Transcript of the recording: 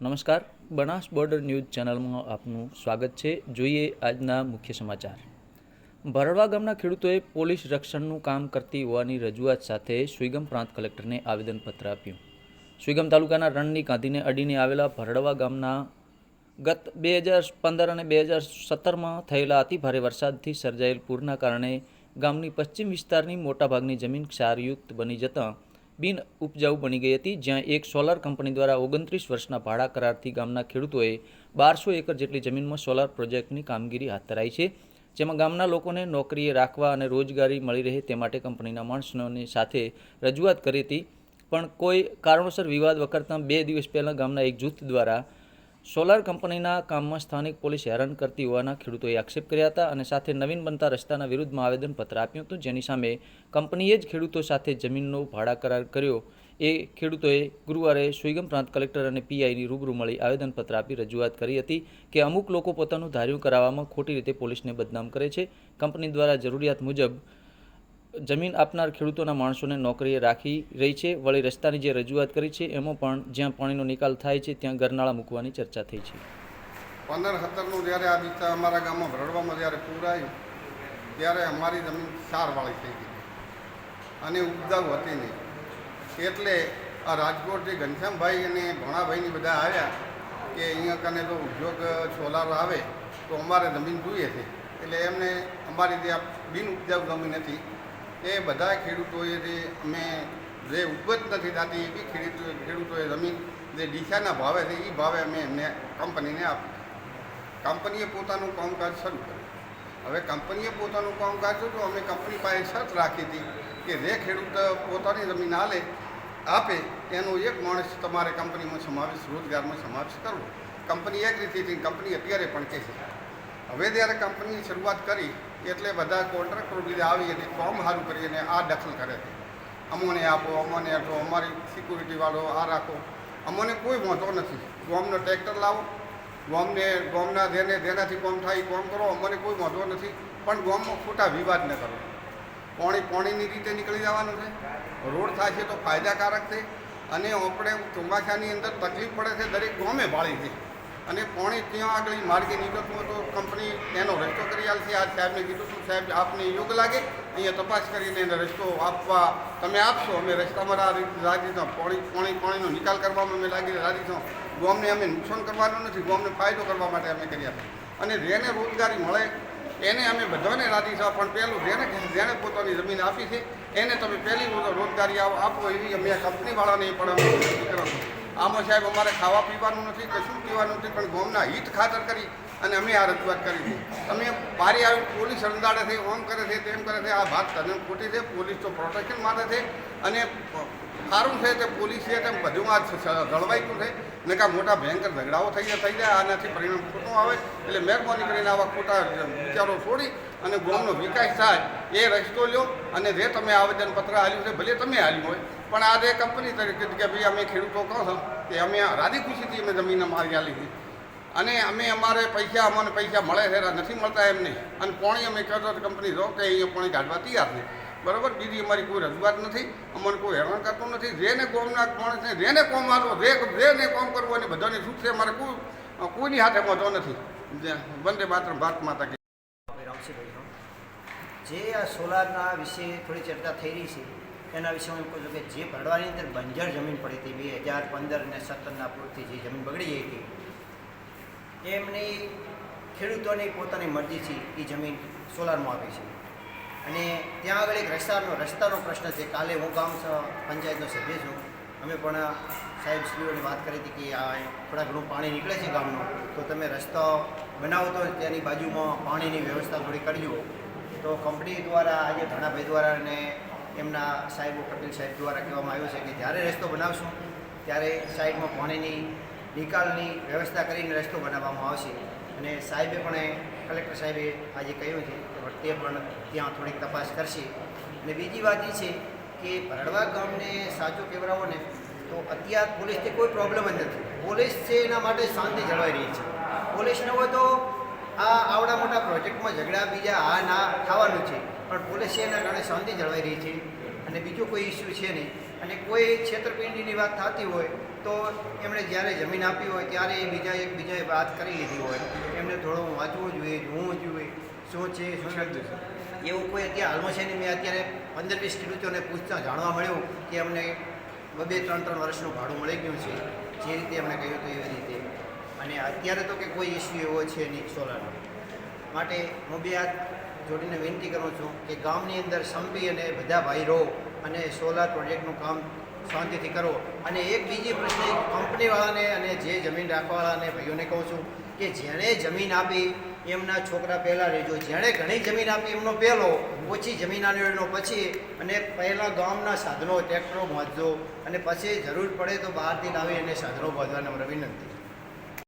નમસ્કાર. Banas border news ચેનલમાં આપનું સ્વાગત છે. જોઈએ આજના મુખ્ય સમાચાર. ભરડવા ગામના ખેડૂતોએ પોલીસ રક્ષણનું કામ કરતી હોવાની રજૂઆત સાથે સુઈગમ પ્રાંત કલેક્ટરને આવેદનપત્ર આપ્યું. સુઈગમ તાલુકાના રણની ગાંધીને અડીને આવેલા ભરડવા ગામના ગત બે હજાર પંદર અને બે હજાર સત્તરમાં થયેલા અતિભારે વરસાદથી સર્જાયેલ પૂરના કારણે ગામની પશ્ચિમ વિસ્તારની મોટાભાગની જમીન ક્ષારયુક્ત બની જતાં બિન ઉપજાઉ બની ગઈ હતી, જ્યાં એક સોલાર કંપની દ્વારા ઓગણત્રીસ વર્ષના ભાડા કરારથી ગામના ખેડૂતોએ બારસો એકર જેટલી જમીનમાં સોલાર પ્રોજેક્ટની કામગીરી હાથ ધરાઈ છે, જેમાં ગામના લોકોને નોકરીએ રાખવા અને રોજગારી મળી રહે તે માટે કંપનીના માણસોની સાથે રજૂઆત કરી હતી. પણ કોઈ કારણોસર વિવાદ વખતના બે દિવસ પહેલાં ગામના એક જૂથ દ્વારા સોલાર કંપનીના કામમાં સ્થાનિક પોલીસ હેરાન કરતી હોવાના ખેડૂતોએ આક્ષેપ કર્યા હતા અને સાથે નવીન બનતા રસ્તાના વિરુદ્ધમાં આવેદનપત્ર આપ્યું હતું, જેની સામે કંપનીએ જ ખેડૂતો સાથે જમીનનો ભાડા કરાર કર્યો. એ ખેડૂતોએ ગુરુવારે સુઈગમ પ્રાંત કલેક્ટર અને પીઆઈની રૂબરૂ મળી આવેદનપત્ર આપી રજૂઆત કરી હતી કે અમુક લોકો પોતાનું ધાર્યું કરાવવામાં ખોટી રીતે પોલીસને બદનામ કરે છે. કંપની દ્વારા જરૂરિયાત મુજબ જમીન આપનાર ખેડૂતોના માણસોને નોકરીએ રાખી રહી છે. વળી રસ્તાની જે રજૂઆત કરી છે, એમાં પણ જ્યાં પાણીનો નિકાલ થાય છે, ત્યાં ગરનાળા મૂકવાની ચર્ચા થઈ છે. પંદર સત્તરનું જ્યારે આ વિસ્તાર અમારા ગામમાં ભરડવામાં જ્યારે પૂર આવ્યું ત્યારે અમારી જમીન ક્ષારવાળી થઈ ગઈ. અને ઉપજાઉ હતી નહીં. એટલે આ રાજકોટથી ઘનશ્યામભાઈ અને ભણાભાઈની બધા આવ્યા કે અહીંયા કને જો ઉદ્યોગ સોલાર આવે, તો અમારે જમીન જોઈએ છે. એટલે એમને અમારી જે બિન ઉપજાઉ જમીન હતી. એ બધા ખેડૂતોએ જે અમે જે ઉપજ નથી થતી એવી ખેડૂતો ખેડૂતોએ જમીન જે ડીસાના ભાવે છે એ ભાવે અમે એમને કંપનીને આપી કંપનીએ પોતાનું કામકાજ શરૂ કર્યું. હવે કંપનીએ પોતાનું કામકાજ શરૂ અમે કંપની પાસે શરત રાખી હતી કે જે ખેડૂત પોતાની જમીન આલે આપે, એનો એક માણસ તમારે કંપનીમાં સમાવેશ, રોજગારમાં સમાવેશ કરવો. કંપની એક રીતે કંપની અત્યારે પણ કહે છે. હવે જ્યારે કંપનીની શરૂઆત કરી એટલે બધા કોન્ટ્રાક્ટરો બીજા આવી અને ફોર્મ સારું કરીને આ દખલ કરે છે. અમોને આપો અમોને આપો, અમારી સિક્યુરિટીવાળો આ રાખો. અમોને કોઈ વાંધો નથી. ગોમનો ટ્રેક્ટર લાવો, ગોમને, ગોમના જેને, જેનાથી કોમ થાય કામ કરો, અમને કોઈ વાંધો નથી. પણ ગોમમાં ખોટા વિવાદ ન કરો. પાણી, પાણીની રીતે નીકળી જવાનું છે. રોડ થાય છે તો ફાયદાકારક છે. અને આપણે ચોમાસાની અંદર તકલીફ પડે છે, દરેક ગોમે ભાળી છે. અને પોણે ત્યાં આગળ માર્ગે નીકળતું હતું, કંપની એનો રસ્તો કરી આલશે. આ સાહેબને કીધું હતું સાહેબ, આપને યોગ લાગે? અહીંયા તપાસ કરીને એને રસ્તો આપવા તમે આપશો. અમે રસ્તામાં રા- રાજી છો પોણી, પાણી, પાણીનો નિકાલ કરવામાં અમે લાગી રાજી છો ગામને અમે નુકસાન કરવાનું નથી. ગોમને ફાયદો કરવા માટે અમે કર્યા અને જેને રોજગારી મળે, એને અમે બધાને રાજી છો પણ પહેલું જેને જેણે પોતાની જમીન આપી છે, એને તમે પહેલી રોજગારી આપ- એવી અમે કંપનીવાળાને પણ અમે કરવાનું આમાં સાહેબ અમારે ખાવા પીવાનું નથી, કશું પીવાનું નથી, પણ ગોમના હિત ખાતર કરી અને અમે આ રજૂઆત કરી છે. તમે બારી આવી પોલીસ અંદાડે છે ઓમ કરે છે, તેમ કરે છે, આ વાત તદ્દન ખોટી છે, પોલીસ તો પ્રોટેક્શન માટે છે અને સારું છે તે પોલીસ છે તેમ બધું આ જળવાઈ ગયું છે. ને કાં મોટા ભયંકર ઝઘડાઓ થઈ જાય થઈ જાય, આનાથી પરિણામ ખોટું આવે. એટલે મહેરબાની કરીને આવા ખોટા વિચારો છોડી અને ગામનો વિકાસ થાય, એ રસ્તો લ્યો અને જે તમે આવેદનપત્ર આપ્યું છે, ભલે તમે આપ્યું હોય પણ આજે કંપની તરીકે કે ભાઈ અમે ખેડૂતો કહો છો કે અમે રાજી ખુશીથી અમે જમીન અમારી લીધી અને અમે અમારે પૈસા, અમને પૈસા મળે છે નથી મળતા એમ નહીં અને પોણી અમે કહેતો કંપની જો કે અહીંયા પોણી કાઢવા તૈયાર છે. બરાબર? બીજી અમારી કોઈ રજૂઆત નથી. અમને કોઈ હેરાન કરતું નથી. જેને કોમના માણસને જેને કોમ વાંધો જે જેને કોમ કરવું અને બધાની સુખ છે. અમારે કોઈ કોઈની હાથે વાંધો નથી. વંદે માત્ર ભારત માતા જે આ સોલારના વિશે થોડી ચર્ચા થઈ રહી છે. એના વિશે હું એમ કહું છું કે જે ભરડવાની અંદર બંજર જમીન પડી હતી બે હજાર પંદર અને સત્તરના પૂરથી જે જમીન બગડી ગઈ હતી, એમની ખેડૂતોની પોતાની મરજીથી એ જમીન સોલારમાં આપી છે. અને ત્યાં આગળ એક રસ્તાનો રસ્તાનો પ્રશ્ન છે. કાલે હું ગામ પંચાયતનો સભ્ય છું. અમે પણ સાહેબ શ્રીઓની વાત કરી હતી કે આ થોડા ઘણું પાણી નીકળે છે ગામનું. તો તમે રસ્તો બનાવો તો તેની બાજુમાં પાણીની વ્યવસ્થા થોડી કરજો. તો કંપની દ્વારા, આજે ધણાભાઈ દ્વારા અને એમના સાહેબો પટેલ સાહેબ દ્વારા કહેવામાં આવ્યું છે કે જ્યારે રસ્તો બનાવશું, ત્યારે સાઈડમાં પાણીની નિકાલની વ્યવસ્થા કરીને રસ્તો બનાવવામાં આવશે. અને સાહેબે પણ કલેક્ટર સાહેબે આજે કહ્યું છે કે તે પણ ત્યાં થોડીક તપાસ કરશે. અને બીજી વાત એ છે કે ભરડવા ગામને સાચું કહેવડાવો ને તો અત્યાર પોલીસથી કોઈ પ્રોબ્લેમ જ નથી. પોલીસ છે એના માટે શાંતિ જળવાઈ રહી છે. પોલીસ હોય તો આ આવડા મોટા પ્રોજેક્ટમાં ઝઘડા બીજા આ ના થવાનું છે. પણ પોલીસ છે એના કારણે શાંતિ જળવાઈ રહી છે અને બીજો કોઈ ઇસ્યુ છે નહીં. અને કોઈ છેતરપિંડીની વાત થતી હોય તો એમણે જ્યારે જમીન આપી હોય ત્યારે એ બીજા એક બીજાએ વાત કરી લીધી હોય. એમને થોડું વાંચવું જોઈએ જોવું જોઈએ શું છે શું નથી. એવું કોઈ અત્યારે હાલમાં છે નહીં. મેં અત્યારે પંદર વીસ ખેડૂતોને પૂછતા જાણવા મળ્યું કે અમને બે ત્રણ ત્રણ વર્ષનું ભાડું મળી ગયું છે. જે રીતે એમણે કહ્યું હતું એવી રીતે. અને અત્યારે તો કે કોઈ ઇસ્યુ એવો છે નહીં સોલારનો. માટે હું બે હાથ જોડીને વિનંતી કરું છું કે ગામની અંદર સંપી અને બધા ભાઈ રહો અને સોલાર પ્રોજેક્ટનું કામ શાંતિથી કરો. અને એક બીજી પ્રશ્ન કંપનીવાળાને અને જે જમીન રાખવાવાળાને ભાઈઓને કહું છું કે જેણે જમીન આપી, એમના છોકરા પહેલાં રહેજો. જેણે ઘણી જમીન આપી, એમનો પહેલો, ઓછી જમીન આલ્યો પછી. અને પહેલાં ગામના સાધનો, ટ્રેક્ટરો બાંધજો. અને પછી જરૂર પડે તો બહારથી લાવી અને સાધનો બાંધવાને મારે વિનંતી